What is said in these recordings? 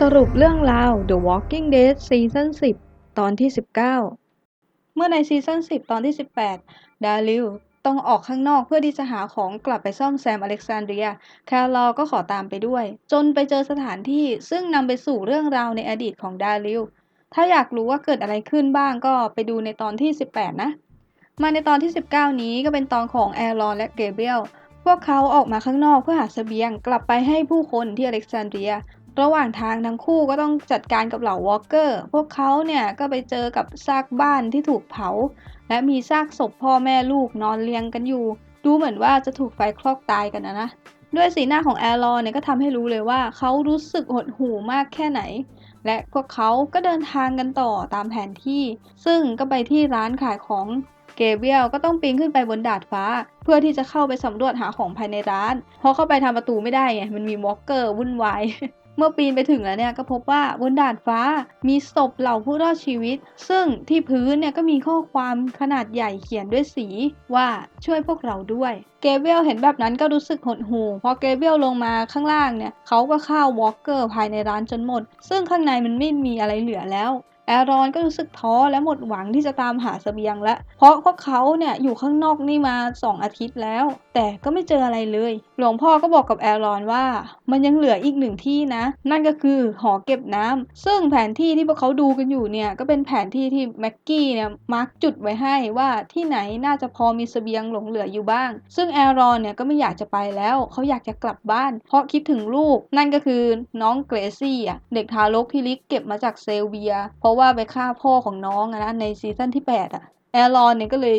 สรุปเรื่องราว The Walking Dead ซีซั่น10 ตอนที่ 19 เมื่อในซีซั่น10 ตอนที่ 18 ดาริลต้องออกข้างนอกเพื่อที่จะหาของกลับไปซ่อมแซมอเล็กซานเดรีย แคลอก็ขอตามไปด้วย จนไปเจอสถานที่ซึ่งนำไปสู่เรื่องราวในอดีตของดาริลถ้าอยากรู้ว่าเกิดอะไรขึ้นบ้างก็ไปดูในตอนที่ 18 นะ มาในตอนที่ 19 นี้ก็เป็นตอนของแอรอนและเกเบรียลพวกเขาออกมาข้างนอกเพื่อหาเสบียงกลับไปให้ผู้คนที่อเล็กซานเดรีย ระหว่างทางทั้งคู่ก็ต้องจัดการกับเหล่าวอลเกอร์ พวกเขาเนี่ยก็ไปเจอกับซากบ้านที่ถูกเผา และมีซากศพพ่อแม่ลูกนอนเรียงกันอยู่ ดูเหมือนว่าจะถูกไฟคลอกตายกันนะนะ ด้วยสีหน้าของแอรอนเนี่ยก็ทำให้รู้เลยว่าเขารู้สึกหดหู่มากแค่ไหน และพวกเขาก็เดินทางกันต่อตามแผนที่ ซึ่งก็ไปที่ร้านขายของเกเบรียลก็ต้องปีนขึ้นไปบนดาดฟ้า เพื่อที่จะเข้าไปสำรวจหาของภายในร้าน เพราะเข้าไปทำประตูไม่ได้ไงมันมีวอล์กเกอร์วุ่นวาย เมื่อปีนไปถึงแล้วเนี่ยก็พบว่าบนดาดฟ้ามีศพเหล่าผู้รอดชีวิต ซึ่งที่พื้นเนี่ยก็มีข้อความขนาดใหญ่เขียนด้วยสีว่าช่วยพวกเราด้วยเกเบลเห็นแบบนั้นก็รู้สึกหดหู่พอเกเบลลงมาข้างล่างเนี่ยเขาก็ฆ่าวอล์กเกอร์ภายในร้านจนหมด ซึ่งข้างในมันไม่มีอะไรเหลือแล้ว อรอนก็รู้สึกท้อและหมดหวังที่จะตามหาเสบียงแล้วเพราะพวกเขาเนี่ยอยู่ข้างนอกนี่มา 2 อาทิตย์แล้ว แต่ก็ไม่เจออะไรเลย หลวงพ่อก็บอกกับแอรอนว่า มันยังเหลืออีกหนึ่งที่นะ นั่นก็คือหอเก็บน้ำซึ่งแผนที่ที่พวกเขาดูกันอยู่เนี่ยก็เป็นแผนที่ที่แม็กกี้เนี่ยมาร์กจุดไว้ให้ว่าที่ไหนน่าจะพอมีเสบียงหลงเหลืออยู่บ้าง ซึ่งแอรอนเนี่ยก็ไม่อยากจะไปแล้วเขาอยากจะกลับบ้าน เพราะคิดถึงลูก นั่นก็คือน้องเกรซี่อะเด็กทารกที่ลิกเก็บมาจากเซลเบีย เพราะว่าว่าไปฆ่าพ่อของน้องนะในซีซั่นที่8อะแอรอนเนี่ยก็เลย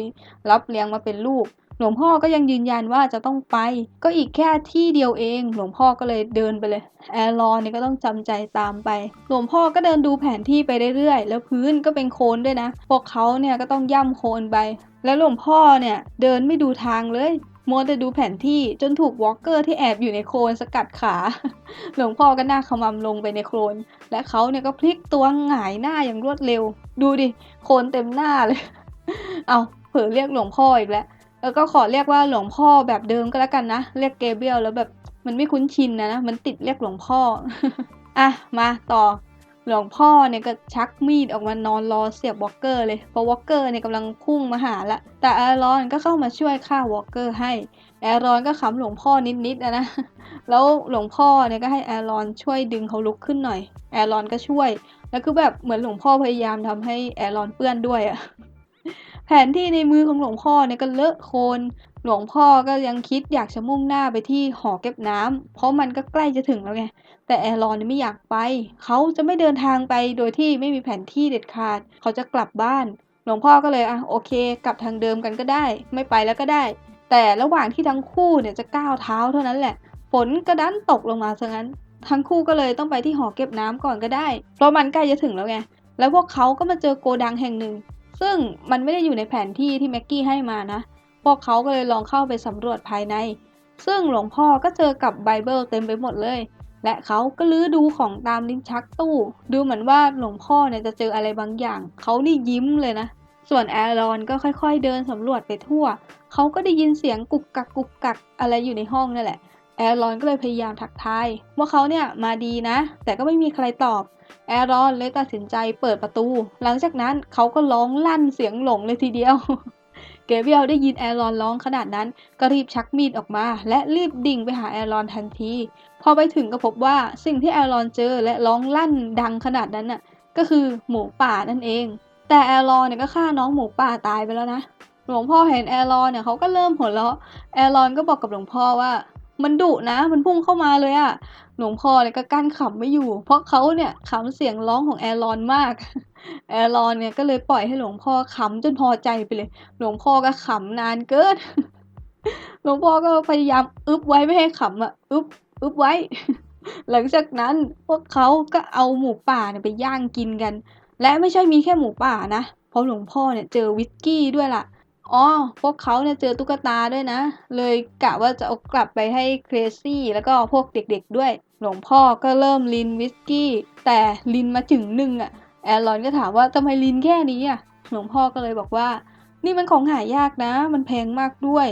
รับเลี้ยงมาเป็นลูก หลวงพ่อก็ยังยืนยันว่าจะต้องไป ก็อีกแค่ที่เดียวเอง หลวงพ่อก็เลยเดินไปเลย แอรอนเนี่ยก็ต้องจำใจตามไป หลวงพ่อก็เดินดูแผนที่ไปเรื่อยๆ แล้วพื้นก็เป็นโคลนด้วยนะ พวกเขาเนี่ยก็ต้องย่ำโคลนไป แล้วหลวงพ่อเนี่ยเดินไม่ดูทางเลย มัวแต่ดูแผนที่จนถูกวอล์กเกอร์ที่แอบอยู่ในโคลนสกัดขา หลวงพ่อก็หน้าขมำลงไปในโคลน และเขาเนี่ยก็พลิกตัวหงายหน้าอย่างรวดเร็ว ดูดิ โคลนเต็มหน้าเลย เอาเผลอเรียกหลวงพ่ออีกแล้ว แล้วก็ขอเรียกว่าหลวงพ่อแบบเดิมก็แล้วกันนะ เรียกเกเบียลแล้วแบบมันไม่คุ้นชินนะนะ มันติดเรียกหลวงพ่อ อะ มาต่อ หลวงพ่อเนี่ยก็ชักมีดออกมานอนรอเสียบวอลเกอร์เลยเพราะวอลเกอร์เนี่ยกำลังพุ่งมาหาละ แต่แอรอนก็เข้ามาช่วยฆ่าวอลเกอร์ให้ แอรอนก็ขำหลวงพ่อนิดๆนะนะ แล้วหลวงพ่อเนี่ยก็ให้แอรอนช่วยดึงเขาลุกขึ้นหน่อย แอรอนก็ช่วย แล้วคือแบบเหมือนหลวงพ่อพยายามทำให้แอรอนเปื้อนด้วยอะแผนที่ในมือของหลวงพ่อเนี่ยก็เลอะโคลน หลวงพ่อก็ยังคิดอยากจะมุ่งหน้าไปที่หอเก็บน้ำเพราะมันก็ใกล้จะถึงแล้วไง แต่แอรอนไม่อยากไป เขาจะไม่เดินทางไปโดยที่ไม่มีแผนที่เด็ดขาด เขาจะกลับบ้าน หลวงพ่อก็เลยอะโอเค กลับทางเดิมกันก็ได้ ไม่ไปแล้วก็ได้ แต่ระหว่างที่ทั้งคู่เนี่ยจะก้าวเท้าเท่านั้นแหละ ฝนก็ดันตกลงมาซะงั้น ทั้งคู่ก็เลยต้องไปที่หอเก็บน้ำก่อนก็ได้ เพราะมันใกล้จะถึงแล้วไง แล้วพวกเขาก็มาเจอโกดังแห่งหนึ่ง ซึ่งมันไม่ได้อยู่ในแผนที่ที่แม็กกี้ให้มานะ พวกเขาก็เลยลองเข้าไปสำรวจภายใน ซึ่งหลวงพ่อก็เจอกับไบเบิลเต็มไปหมดเลย และเขาก็ลื้อดูของตามลิ้นชักตู้ ดูเหมือนว่าหลวงพ่อเนี่ยจะเจออะไรบางอย่าง เขานี่ยิ้มเลยนะ ส่วนแอรอนก็ค่อยๆเดินสำรวจไปทั่ว เขาก็ได้ยินเสียงกุกกักกุกกักอะไรอยู่ในห้องนั่นแหละแอรอนก็เลยพยายามทักทายว่าเขาเนี่ยมาดีนะ แต่ก็ไม่มีใครตอบ แอรอนเลยตัดสินใจเปิดประตู หลังจากนั้นเขาก็ร้องลั่นเสียงหลงเลยทีเดียว เกเบรียลได้ยินแอรอนร้องขนาดนั้นก็รีบชักมีดออกมา และรีบดิ่งไปหาแอรอนทันที พอไปถึงก็พบว่าสิ่งที่แอรอนเจอและร้องลั่นดังขนาดนั้นน่ะก็คือหมูป่านั่นเอง แต่แอรอนเนี่ยก็ฆ่าน้องหมูป่าตายไปแล้วนะหลวงพ่อเห็นแอรอนเนี่ยเขาก็เริ่มหัวเราะแอรอนก็บอกกับหลวงพ่อว่า มันดุนะ มันพุ่งเข้ามาเลยอะหลวงพ่อเนี่ยก็กั้นขำไม่อยู่ เพราะเขาเนี่ยขำเสียงร้องของแอรอนมาก แอรอนเนี่ยก็เลยปล่อยให้หลวงพ่อขำจนพอใจไปเลย หลวงพ่อก็ขำนานเกิน หลวงพ่อก็พยายามอึบไว้ไม่ให้ขำอะอึบอึบไว้ หลังจากนั้นพวกเขาก็เอาหมูป่าเนี่ยไปย่างกินกัน และไม่ใช่มีแค่หมูป่านะ เพราะหลวงพ่อเนี่ยเจอวิสกี้ด้วยล่ะ อ๋อ พวกเขาเนี่ยเจอตุ๊กตาด้วยนะ เลยกะว่าจะเอากลับไปให้เครซี่แล้วก็พวกเด็กๆด้วย หลวงพ่อก็เริ่มลินวิสกี้ แต่ลินมาถึงหนึ่งอะ แอรอนก็ถามว่าทำไมลินแค่นี้อะ หลวงพ่อก็เลยบอกว่า นี่มันของหายากนะ มันแพงมากด้วย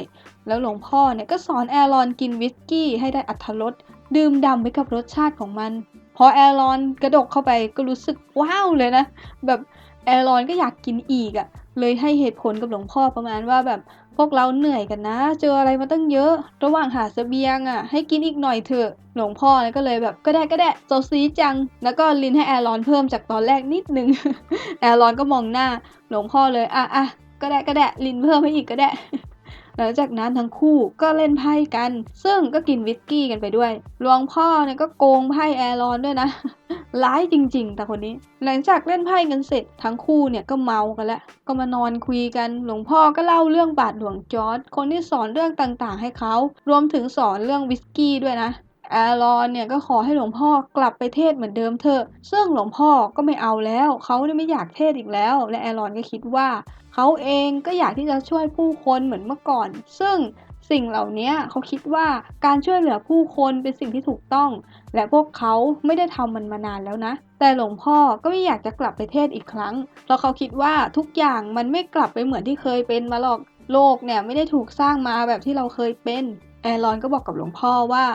แล้วหลวงพ่อเนี่ยก็สอนแอรอนกินวิสกี้ให้ได้อัธรสดื่มด่ำไปกับรสชาติของมันพออแอรอนกระดกเข้าไปก็รู้สึกว้าวเลยนะ แบบแอรอนก็อยากกินอีกอะ่ะ เลยให้เหตุผลกับหลวงพ่อประมาณว่าแบบพวกเราเหนื่อยกันนะ เจออะไรมาตั้งเยอะ ระหว่างหาเสบียงอะ่ะ ให้กินอีกหน่อยเถอะ หลวงพ่อก็เลยแบบก็ได้ก็ได้โซซีจัง แล้วก็ลินให้แอรอนเพิ่มจากตอนแรกนิดนึง แอรอนก็มองหน้า หลวงพ่อเลยอะอะก็ได้ก็ได้ลินเพิ่มให้อีกก็ได้หลังจากนั้นทั้งคู่ก็เล่นไพ่กัน ซึ่งก็กินวิสกี้กันไปด้วยหลวงพ่อเนี่ยก็โกงไพ่แอรอนด้วยนะ ร้ายจริง ๆ แต่คนนี้ หลังจากเล่นไพ่กันเสร็จทั้งคู่เนี่ยก็เมากันแล้วก็มานอนคุยกัน หลวงพ่อก็เล่าเรื่องบาทหลวงจอร์ดคนที่สอนเรื่องต่างๆ ให้เขารวมถึงสอนเรื่องวิสกี้ด้วยนะแอรอนเนี่ยก็ขอให้หลวงพ่อกลับไปเทศเหมือนเดิมเถอะซึ่งหลวงพ่อก็ไม่เอาแล้ว เขาเนี่ยไม่อยากเทศอีกแล้ว และแอรอนก็คิดว่า เขาเองก็อยากที่จะช่วยผู้คนเหมือนเมื่อก่อน ซึ่ง สิ่งเหล่านี้เขาคิดว่าการช่วยเหลือผู้คนเป็นสิ่งที่ถูกต้อง และพวกเขาไม่ได้ทำมันมานานแล้วนะ แต่หลวงพ่อก็ไม่อยากจะกลับไปเทศอีกครั้ง เพราะเขาคิดว่าทุกอย่างมันไม่กลับไปเหมือนที่เคยเป็นมาหรอกโลกเนี่ยไม่ได้ถูกสร้างมาแบบที่เราเคยเป็น แอรอนก็บอกกับหลวงพ่อว่า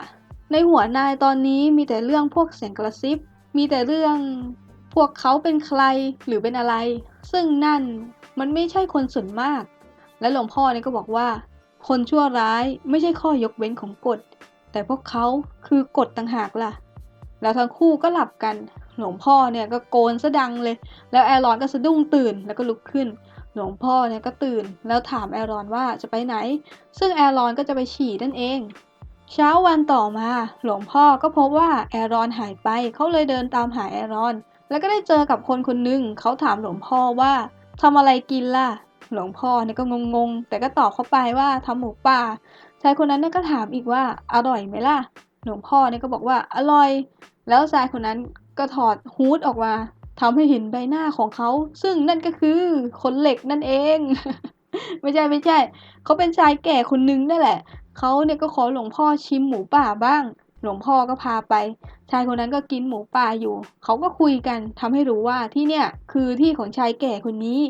ในหัวนายตอนนี้มีแต่เรื่องพวกเสียงกระซิบ มีแต่เรื่องพวกเขาเป็นใครหรือเป็นอะไร ซึ่งนั่นมันไม่ใช่คนส่วนมาก และหลวงพ่อเนี่ยก็บอกว่า คนชั่วร้ายไม่ใช่ข้อยกเว้นของกฎ แต่พวกเขาคือกฎต่างหากล่ะ แล้วทั้งคู่ก็หลับกัน หลวงพ่อเนี่ยก็โกนซะดังเลย แล้วแอรอนก็สะดุ้งตื่นแล้วก็ลุกขึ้น หลวงพ่อเนี่ยก็ตื่น แล้วถามแอรอนว่าจะไปไหน ซึ่งแอรอนก็จะไปฉี่นั่นเอง เช้าวันต่อมา หลวงพ่อก็พบว่าแอรอนหายไป เขาเลยเดินตามหาแอรอน แล้วก็ได้เจอกับคนคนหนึ่งเขาถามหลวงพ่อว่าทำอะไรกินล่ะ หลวงพ่อเนี่ยก็งงๆ แต่ก็ตอบเข้าไปว่าทำหมูป่าชายคนนั้นเนี่ยก็ถามอีกว่าอร่อยไหมล่ะ หลวงพ่อเนี่ยก็บอกว่าอร่อย แล้วชายคนนั้นก็ถอดฮูดออกมาทำให้เห็นใบหน้าของเขา ซึ่งนั่นก็คือคนเหล็กนั่นเอง ไม่ใช่ไม่ใช่ เขาเป็นชายแก่คนนึงนั่นแหละ เขาเนี่ยก็ขอหลวงพ่อชิมหมูป่าบ้าง หลวงพ่อก็พาไป ชายคนนั้นก็กินหมูป่าอยู่ เขาก็คุยกันทำให้รู้ว่าที่เนี่ยคือที่ของชายแก่คนนี้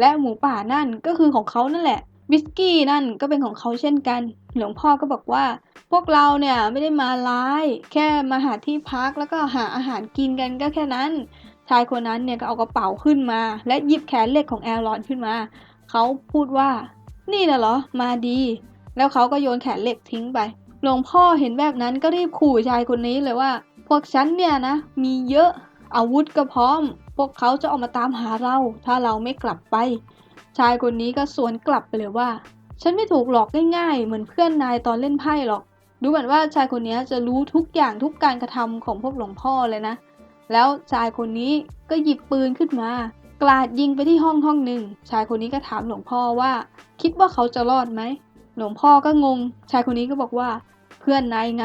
และหมูป่านั่นก็คือของเขานั่นแหละวิสกี้นั่นก็เป็นของเขาเช่นกัน หลวงพ่อก็บอกว่า พวกเราเนี่ยไม่ได้มาร้าย แค่มาหาที่พักแล้วก็หาอาหารกินกันก็แค่นั้น ชายคนนั้นเนี่ยก็เอากระเป๋าขึ้นมา และหยิบแขนเหล็กของแอลรอนขึ้นมา เขาพูดว่า นี่นะเหรอ มาดี แล้วเขาก็โยนแขนเหล็กทิ้งไป หลวงพ่อเห็นแบบนั้นก็รีบขู่ชายคนนี้เลยว่า พวกฉันเนี่ยนะ มีเยอะอาวุธก็พร้อม พวกเขาจะออกมาตามหาเรา ถ้าเราไม่กลับไป ชายคนนี้ก็สวนกลับไปเลยว่า ฉันไม่ถูกหลอกง่ายๆ เหมือนเพื่อนนายตอนเล่นไพ่หรอก ดูเหมือนว่าชายคนนี้จะรู้ทุกอย่างทุกการกระทำของพวกหลวงพ่อเลยนะ แล้วชายคนนี้ก็หยิบปืนขึ้นมา กราดยิงไปที่ห้องห้องหนึ่ง ชายคนนี้ก็ถามหลวงพ่อว่า คิดว่าเขาจะรอดไหม หลวงพ่อก็งง ชายคนนี้ก็บอกว่า เพื่อนนายไง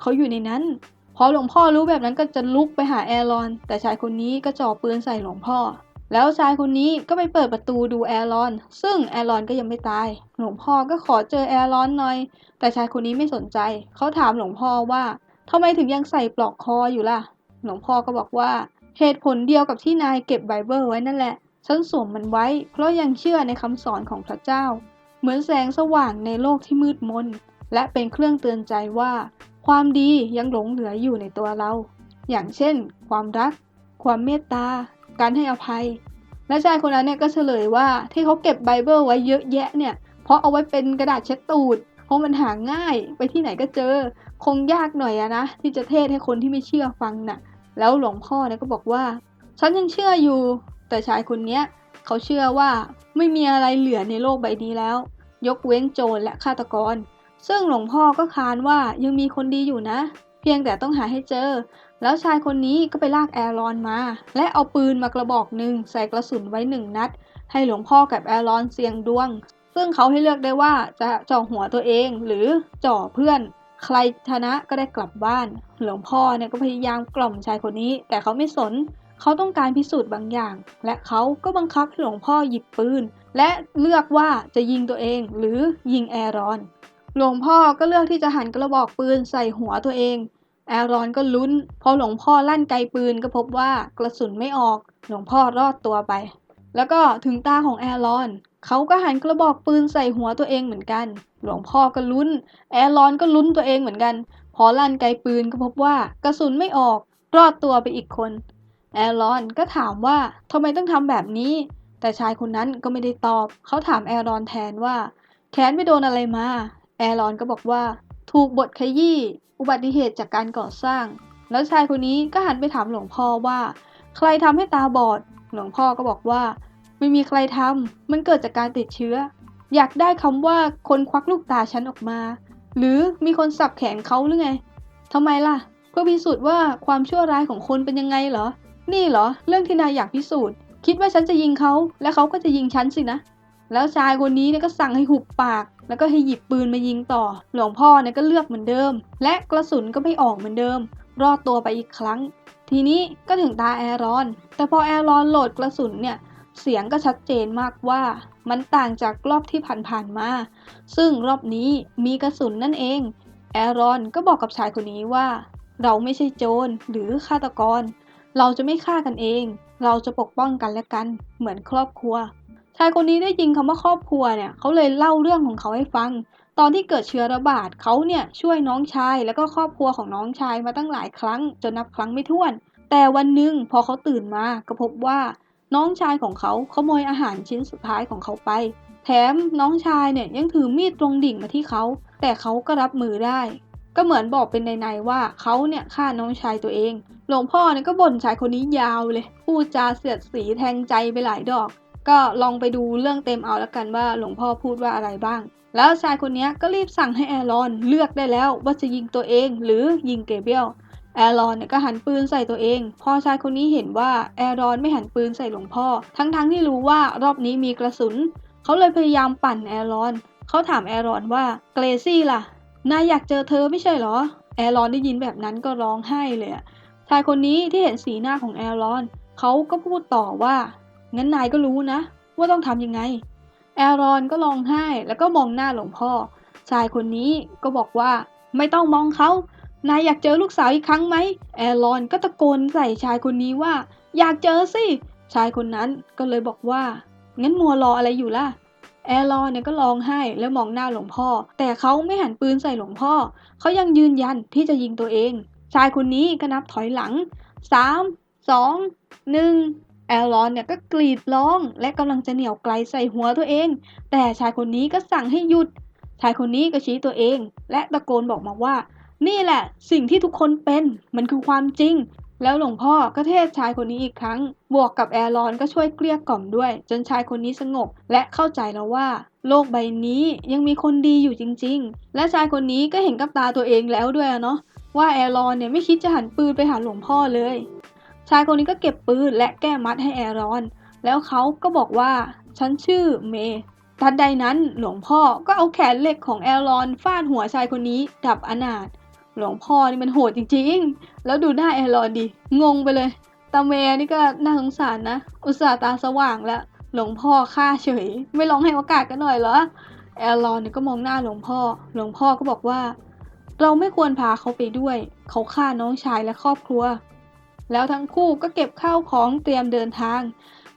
เขาอยู่ในนั้น พอหลวงพ่อรู้แบบนั้นก็จะลุกไปหาแอรอน แต่ชายคนนี้ก็จ่อปืนใส่หลวงพ่อ แล้วชายคนนี้ก็ไปเปิดประตูดูแอรอน ซึ่งแอรอนก็ยังไม่ตาย หลวงพ่อก็ขอเจอแอรอนหน่อย แต่ชายคนนี้ไม่สนใจ เขาถามหลวงพ่อว่าทำไมถึงยังใส่ปลอกคออยู่ล่ะ หลวงพ่อก็บอกว่า เหตุผลเดียวกับที่นายเก็บไบเบิลไว้นั่นแหละ ฉันสวมมันไว้ เพราะยังเชื่อในคำสอนของพระเจ้า เหมือนแสงสว่างในโลกที่มืดมน และเป็นเครื่องเตือนใจว่า ความดียังหลงเหลืออยู่ในตัวเรา อย่างเช่น ความรัก ความเมตตา การให้อภัย และชายคนนั้นเนี่ยก็เฉลยว่าที่เขาเก็บไบเบิลไว้เยอะแยะเนี่ย เพราะเอาไว้เป็นกระดาษเช็ดตูด เพราะมันหาง่ายไปที่ไหนก็เจอ คงยากหน่อยอะนะที่จะเทศให้คนที่ไม่เชื่อฟังน่ะ แล้วหลวงพ่อเนี่ยก็บอกว่า ฉันยังเชื่ออยู่ แต่ชายคนเนี้ยเขาเชื่อว่าไม่มีอะไรเหลือในโลกใบนี้แล้ว ยกเว้นโจรและฆาตกร ซึ่งหลวงพ่อก็ค้านว่ายังมีคนดีอยู่นะ เพียงแต่ต้องหาให้เจอ แล้วชายคนนี้ก็ไปลากแอรอนมา และเอาปืนมากระบอกหนึ่งใส่กระสุนไว้หนึ่งนัด ให้หลวงพ่อกับแอรอนเสี่ยงดวง ซึ่งเขาให้เลือกได้ว่าจะจ่อหัวตัวเองหรือจ่อเพื่อน ใครชนะก็ได้กลับบ้าน หลวงพ่อเนี่ยก็พยายามกล่อมชายคนนี้ แต่เขาไม่สนเขาต้องการพิสูจน์บางอย่าง และเขาก็บังคับให้หลวงพ่อหยิบปืน และเลือกว่าจะยิงตัวเองหรือยิงแอรอน หลวงพ่อก็เลือกที่จะหันกระบอกปืนใส่หัวตัวเอง แอรอนก็ลุ้น พอหลวงพ่อลั่นไกปืนก็พบว่ากระสุนไม่ออก หลวงพ่อรอดตัวไป แล้วก็ถึงตาของแอรอน เขาก็หันกระบอกปืนใส่หัวตัวเองเหมือนกัน หลวงพ่อก็ลุ้น แอรอนก็ลุ้นตัวเองเหมือนกัน พอลั่นไกปืนก็พบว่ากระสุนไม่ออก รอดตัวไปอีกคน แอรอนก็ถามว่าทำไมต้องทำแบบนี้ แต่ชายคนนั้นก็ไม่ได้ตอบ เขาถามแอรอนแทนว่า แขนไปโดนอะไรมา แอรอนก็บอกว่า ถูกบทขยี้อุบัติเหตุจากการก่อสร้าง แล้วชายคนนี้ก็หันไปถามหลวงพ่อว่า ใครทำให้ตาบอด หลวงพ่อก็บอกว่า ไม่มีใครทำมันเกิดจากการติดเชื้อ อยากได้คำว่าคนควักลูกตาฉันออกมา หรือมีคนสับแขนเขาหรือไงทำไมล่ะ เพื่อพิสูจน์ว่าความชั่วร้ายของคนเป็นยังไงเหรอ นี่เหรอ เรื่องที่นายอยากพิสูจน์ คิดว่าฉันจะยิงเขา และเขาก็จะยิงฉันสินะ แล้วชายคนนี้เนี่ยก็สั่งให้หุบปาก แล้วก็ให้หยิบปืนมายิงต่อ หลวงพ่อเนี่ยก็เลือกเหมือนเดิม และกระสุนก็ไม่ออกเหมือนเดิม รอดตัวไปอีกครั้ง ทีนี้ก็ถึงตาแอรอน แต่พอแอรอนโหลดกระสุนเนี่ยเสียงก็ชัดเจนมากว่ามันต่างจากรอบที่ผ่านๆมา ซึ่งรอบนี้มีกระสุนนั่นเอง แอรอนก็บอกกับชายคนนี้ว่า เราไม่ใช่โจรหรือฆาตกร เราจะไม่ฆ่ากันเอง เราจะปกป้องกันและกัน เหมือนครอบครัว ชายคนนี้ได้ยินคำว่าครอบครัวเนี่ยเขาเลยเล่าเรื่องของเขาให้ฟัง ตอนที่เกิดเชื้อระบาดเขาเนี่ยช่วยน้องชาย แล้วก็ครอบครัวของน้องชายมาตั้งหลายครั้ง จนนับครั้งไม่ถ้วน แต่วันหนึ่งพอเขาตื่นมาก็พบว่าน้องชายของเขาขโมยอาหารชิ้นสุดท้ายของเขาไป แถมน้องชายเนี่ยยังถือมีดตรงดิ่งมาที่เขา แต่เขาก็รับมือได้ ก็เหมือนบอกเป็นในๆว่าเขาเนี่ยฆ่าน้องชายตัวเอง หลวงพ่อเนี่ยก็บ่นชายคนนี้ยาวเลย พูดจาเสียดสีแทงใจไปหลายดอก ก็ลองไปดูเรื่องเต็มเอาแล้วกันว่าหลวงพ่อพูดว่าอะไรบ้าง แล้วชายคนนี้ก็รีบสั่งให้แอรอนเลือกได้แล้วว่าจะยิงตัวเองหรือยิงเกเบรียลแอรอนเนี่ยก็หันปืนใส่ตัวเอง พอชายคนนี้เห็นว่าแอรอนไม่หันปืนใส่หลวงพ่อ ทั้งๆทที่รู้ว่ารอบนี้มีกระสุน เขาเลยพยายามปั่นแอรอน เขาถามแอรอนว่าเกรซี่ล่ะ นายอยากเจอเธอไม่ใช่เหรอ แอรอนได้ยินแบบนั้นก็ร้องไห้เลยอะชายคนนี้ที่เห็นสีหน้าของแอรอน เขาก็พูดต่อว่า งั้นนายก็รู้นะ ว่าต้องทำยังไง แอรอนก็ร้องไห้แล้วก็มองหน้าหลวงพ่อ ชายคนนี้ก็บอกว่าไม่ต้องมองเขา นายอยากเจอลูกสาวอีกครั้งไหม แอรอนก็ตะโกนใส่ชายคนนี้ว่า อยากเจอสิ ชายคนนั้นก็เลยบอกว่า งั้นมัวรออะไรอยู่ล่ะ แอรอนเนี่ยก็ร้องไห้แล้วมองหน้าหลวงพ่อ แต่เขาไม่หันปืนใส่หลวงพ่อ เขายังยืนยันที่จะยิงตัวเอง ชายคนนี้ก็นับถอยหลัง 3 2 1 แอรอนเนี่ยก็กรีดร้องและกำลังจะเหนี่ยวไกลใส่หัวตัวเอง แต่ชายคนนี้ก็สั่งให้หยุด ชายคนนี้ก็ชี้ตัวเอง และตะโกนบอกมาว่า นี่แหละ สิ่งที่ทุกคนเป็นมันคือความจริง แล้วหลวงพ่อก็เทศชายคนนี้อีกครั้ง บวกกับแอรอนก็ช่วยเกลี้ยกล่อมด้วย จนชายคนนี้สงบ และเข้าใจแล้วว่า โลกใบนี้ยังมีคนดีอยู่จริง ๆ และชายคนนี้ก็เห็นกับตาตัวเองแล้วด้วยเนาะว่าแอรอนเนี่ยไม่คิดจะหันปืนไปหาหลวงพ่อเลย ชายคนนี้ก็เก็บปืนและแก้มัดให้แอรอน แล้วเขาก็บอกว่าฉันชื่อเมย์ทันใดนั้นหลวงพ่อก็เอาแขนเหล็กของแอรอนฟาดหัวชายคนนี้ดับอนาถหลวงพ่อนี่มันโหดจริงๆ แล้วดูหน้าแอรอนดิ งงไปเลย ตาเมย์นี่ก็น่าสงสารนะ อุตส่าห์ตาสว่างแล้ว หลวงพ่อฆ่าเฉย ไม่ลองให้โอกาสกันหน่อยเหรอ แอรอนนี่ก็มองหน้าหลวงพ่อ หลวงพ่อก็บอกว่า เราไม่ควรพาเขาไปด้วย เขาฆ่าน้องชายและครอบครัว แล้วทั้งคู่ก็เก็บข้าวของเตรียมเดินทาง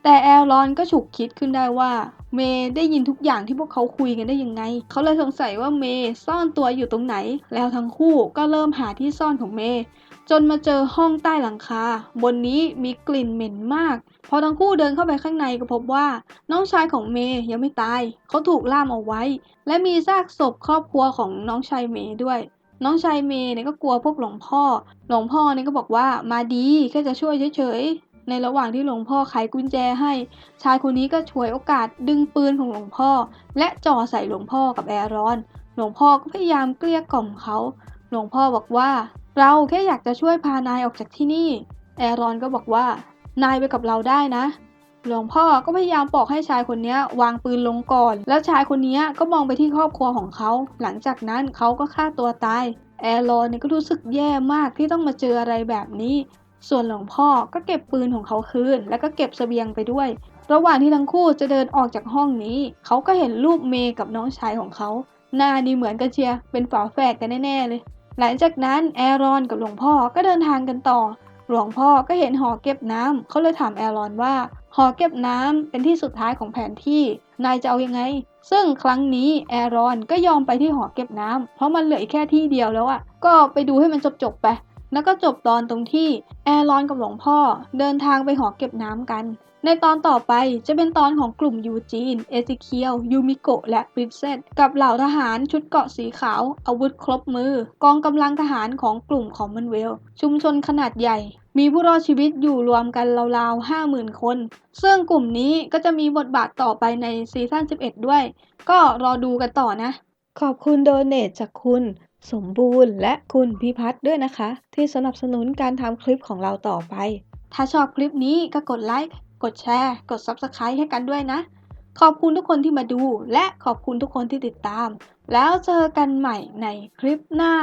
แต่แอลรอนก็ฉุกคิดขึ้นได้ว่า เมย์ได้ยินทุกอย่างที่พวกเขาคุยกันได้ยังไง เขาเลยสงสัยว่าเมย์ซ่อนตัวอยู่ตรงไหน แล้วทั้งคู่ก็เริ่มหาที่ซ่อนของเมย์จนมาเจอห้องใต้หลังคา บนนี้มีกลิ่นเหม็นมาก พอทั้งคู่เดินเข้าไปข้างในก็พบว่า น้องชายของเมย์ยังไม่ตาย เขาถูกล่ามเอาไว้ และมีซากศพครอบครัวของน้องชายเมย์ด้วย น้องชายเมย์เนี่ยก็กลัวพวกหลวงพ่อ หลวงพ่อเนี่ยก็บอกว่ามาดีแค่จะช่วยเฉยๆ ในระหว่างที่หลวงพ่อไขกุญแจให้ ชายคนนี้ก็ฉวยโอกาสดึงปืนของหลวงพ่อ และจ่อใส่หลวงพ่อกับแอรอน หลวงพ่อก็พยายามเกลี้ยกล่อมเขา หลวงพ่อบอกว่า เราแค่อยากจะช่วยพานายออกจากที่นี่ แอรอนก็บอกว่า นายไปกับเราได้นะ หลวงพ่อก็พยายามบอกให้ชายคนนี้วางปืนลงก่อน แล้วชายคนนี้ก็มองไปที่ครอบครัวของเขา หลังจากนั้นเขาก็ฆ่าตัวตาย แอรอนเนี่ยก็รู้สึกแย่มากที่ต้องมาเจออะไรแบบนี้ ส่วนหลวงพ่อก็เก็บปืนของเขาคืน แล้วก็เก็บเสบียงไปด้วย ระหว่างที่ทั้งคู่จะเดินออกจากห้องนี้ เขาก็เห็นรูปเมย์กับน้องชายของเขา หน้านี่เหมือนกันเชีย เป็นฝาแฝดกันแน่ๆเลย หลังจากนั้นแอรอนกับหลวงพ่อก็เดินทางกันต่อ หลวงพ่อก็เห็นหอเก็บน้ำเขาเลยถามแอรอนว่า หอเก็บน้ำเป็นที่สุดท้ายของแผนที่ นายจะเอายังไง ซึ่งครั้งนี้แอรอนก็ยอมไปที่หอเก็บน้ำเพราะมันเหลืออีกแค่ที่เดียวแล้วอะก็ไปดูให้มันจบจบไป แล้วก็จบตอนตรงที่แอรอนกับหลวงพ่อเดินทางไปหอเก็บน้ำกัน ในตอนต่อไปจะเป็นตอนของกลุ่มยูจีน เอซิเคียว ยูมิโกะ และปรินเซสกับเหล่าทหารชุดเกราะสีขาว อาวุธครบมือ กองกำลังทหารของกลุ่มคอมมอนเวล ชุมชนขนาดใหญ่ มีผู้รอดชีวิตอยู่รวมกันราวๆ 50,000 คน ซึ่งกลุ่มนี้ก็จะมีบทบาทต่อไปในซีซั่น 11 ด้วย ก็รอดูกันต่อนะ ขอบคุณโดเนทจากคุณสมบูรณ์และคุณพิพัฒน์ด้วยนะคะ ที่สนับสนุนการทำคลิปของเราต่อไป ถ้าชอบคลิปนี้ก็กดไลค์ กดแชร์ กด Subscribe ให้กันด้วยนะ ขอบคุณทุกคนที่มาดู และขอบคุณทุกคนที่ติดตาม แล้วเจอกันใหม่ในคลิปหน้า